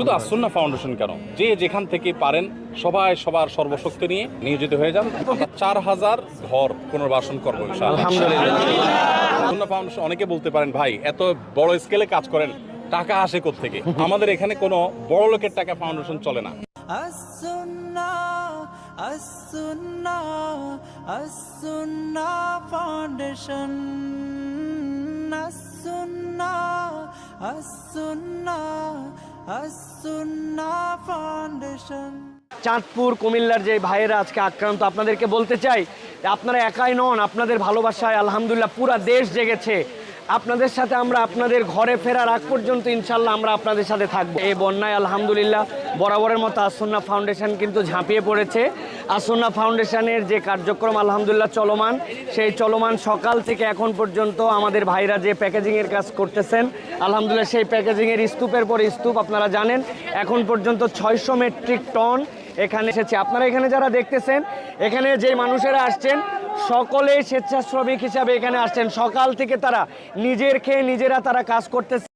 শুধু আসন্না ফাউন্ডেশন কেন যে যেখান থেকে পারেন সবাই সবার সর্বশক্তি নিয়ে নিয়োজিত হয়ে যান চার হাজার ঘর পুনর্বাসন করবো ইনশাআল্লাহ। আসন্না ফাউন্ডেশন অনেকে বলতে পারেন ভাই এত বড় স্কেলে কাজ করেন টাকা আসে থেকে আমাদের এখানে কোনো বড় লোকের টাকা ফাউন্ডেশন চলে না السنة السنة চাঁদপুর, কুমিল্লার যে ভাইয়েরা আজকে আক্রান্ত, আপনাদেরকে বলতে চাই, আপনারা একাই নন, আপনাদের ভালোবাসায় আলহামদুলিল্লাহ পুরা দেশ জেগেছে। আপনাদের সাথে আমরা আপনাদের ঘরে ফেরার আগ পর্যন্ত ইনশাল্লাহ আমরা আপনাদের সাথে থাকব। এই বন্যায় আলহামদুলিল্লাহ বরাবরের মতো আসন্না ফাউন্ডেশন কিন্তু ঝাঁপিয়ে পড়েছে। আসন্না ফাউন্ডেশনের যে কার্যক্রম আলহামদুলিল্লাহ চলমান, সেই চলমান সকাল থেকে এখন পর্যন্ত আমাদের ভাইরা যে প্যাকেজিংয়ের কাজ করতেছেন, আলহামদুলিল্লাহ সেই প্যাকেজিংয়ের স্তূপের পর স্তূপ আপনারা জানেন, এখন পর্যন্ত ছয়শো মেট্রিক টন এখানে এসেছে। আপনারা এখানে যারা দেখতেছেন, এখানে যে মানুষেরা আসছেন সকলে স্বেচ্ছাশ্রমিক হিসাবে এখানে আসছেন। সকাল থেকে তারা নিজের খেয়ে নিজেরা তারা কাজ করতেছে।